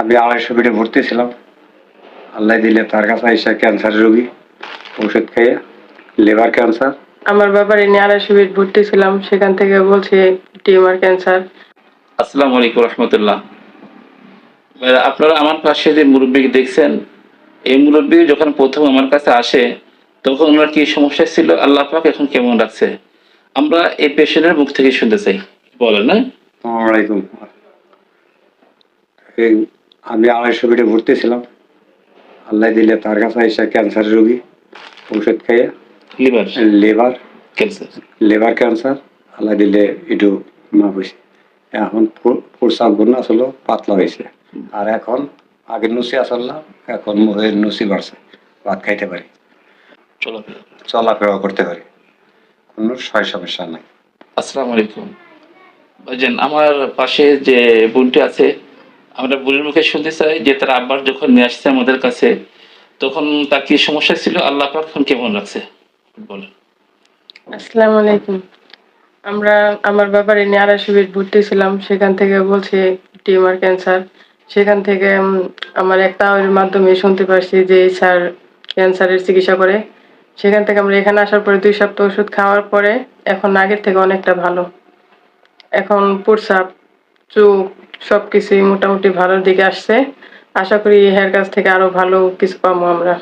আমি আড়াইশো বেডে ভর্তি ছিলাম আল্লাহ দিলে তার কাছে আইসা ক্যান্সার রোগী ওষুধ খেয়ে লিভার ক্যান্সার আমার ব্যাপারে নিয়ে আড়াইশো বেড ভর্তি ছিলাম সেখান থেকে বলছে টিউমার ক্যান্সার আসসালামু আলাইকুম রহমতুল্লাহ। আপনারা আমার পাশে যে মুরব্বীকে দেখছেন এই মুরব্বী যখন প্রথম আমার কাছে আসে তখন ওনার কি সমস্যা ছিল? আল্লাহ পাক এখন কেমন রাখছে? আমরা এই পেশেন্টের মুখ থেকে শুনতে চাই। বলেন না আসসালামু আলাইকুম। এই আমি আড়াইশো বেডে ভর্তি ছিলাম আল্লাহ দিলে তার কাছে আইসা ক্যান্সার রোগী ওষুধ খেয়ে liver liver cancer liver cancer Allah দিলে একটু মাপ হয়েছে এখন প্রসাব গুণ আসলে পাতলা হয়েছে আর এখন আগে নুসি আসলাম এখন মুখের নুসি বাড়ছে। ভাত খাইতে পারি। চলো চলাফেরা করতে পারি। কোনো সয় সমস্যা নাই। আসসালামু আলাইকুম। আমার পাশে যে বোনটি আছে আমরা বোনের মুখে শুনতে চাই যে তার আব্বার যখন নিয়ে আসছে আমাদের কাছে, তখন তার কি সমস্যা ছিল? আল্লাহ এখন কেমন রাখছে? বলেন। আসসালামু আলাইকুম। আমরা, আমার ব্যাপারে নিয়ে আড়াইশো বেড ভর্তি ছিলাম, সেখান থেকে বলছে টিউমার ক্যান্সার। সেখান থেকে আমার একটা ওর মাধ্যমে শুনতে পারছি যে এই স্যার ক্যান্সারের চিকিৎসা করে। সেখান থেকে আমরা এখানে আসার পরে দুই সপ্তাহ ওষুধ খাওয়ার পরে এখন আগের থেকে অনেকটা ভালো। এখন প্রসাব চোখ সব কিছুই মোটামুটি ভালোর দিকে আসছে। আশা করি হেয়ার কাছ থেকে আরও ভালো কিছু পাবো আমরা।